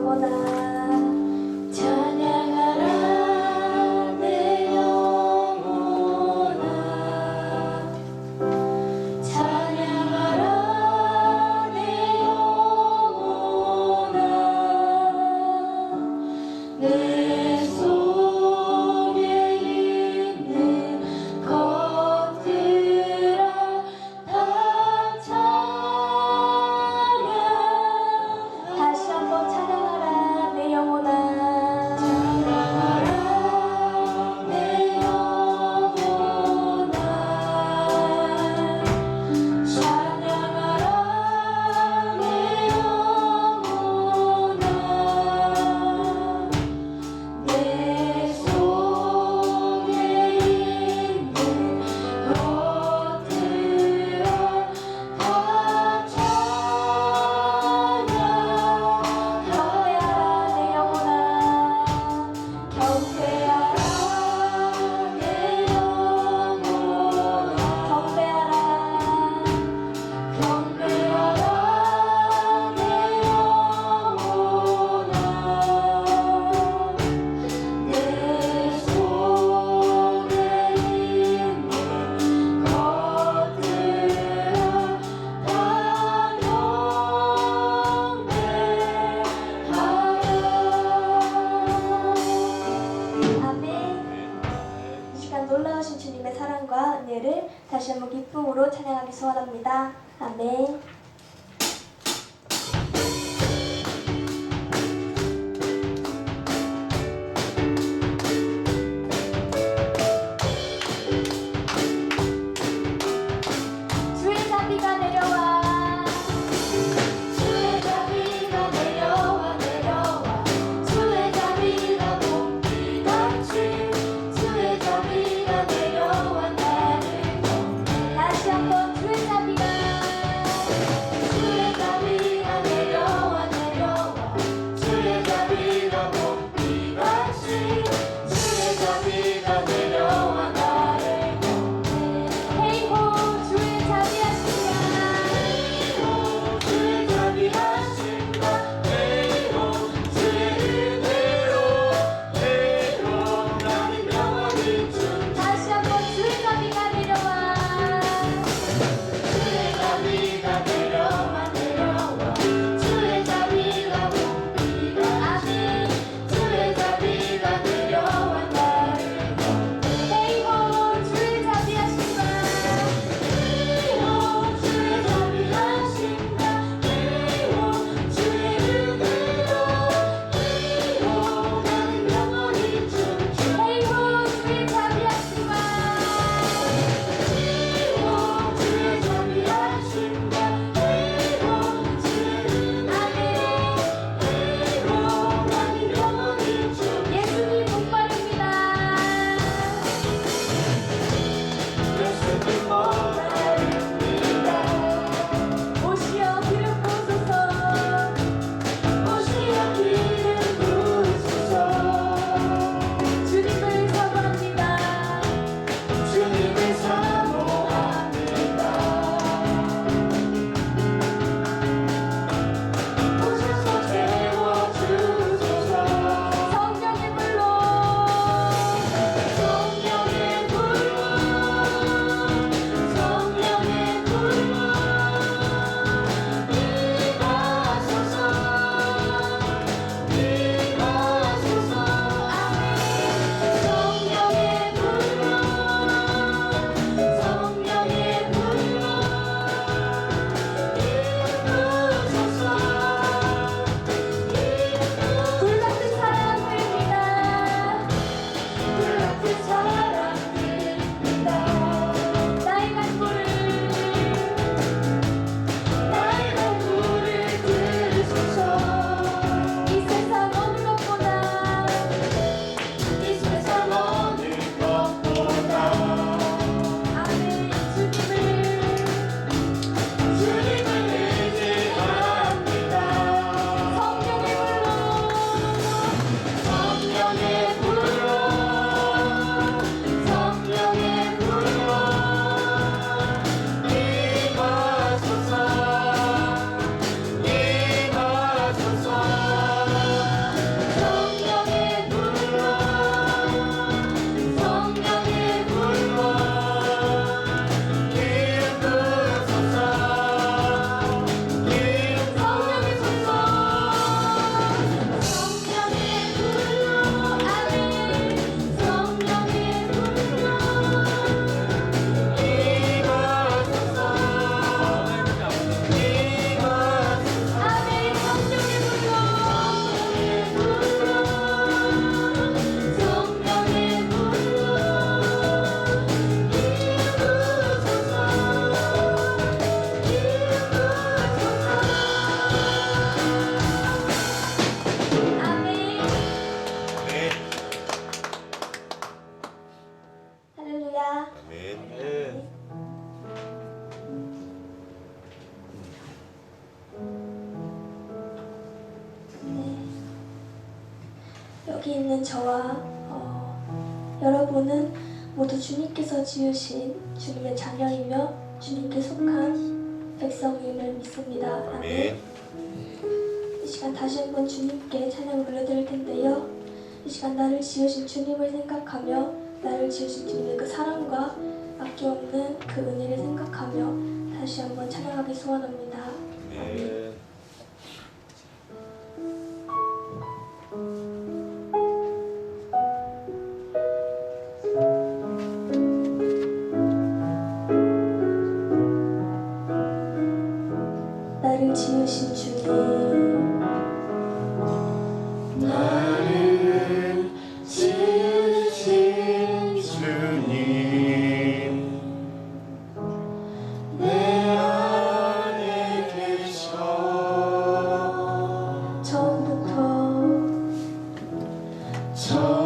Olá! 소원합니다. 아멘. 여기 있는 저와 어, 여러분은 모두 주님께서 지으신 주님의 자녀이며 주님께 속한 백성임을 믿습니다. 아멘. 이 시간 다시 한번 주님께 찬양 올려드릴 텐데요. 이 시간 나를 지으신 주님을 생각하며 나를 지으신 주님의 그 사랑과 아껴없는 그 은혜를 생각하며 다시 한번 찬양하기 소원합니다. 아멘. 나를 지으신 주님. 나를 지으신 주님. 내 안에 계셔. 처음부터. 처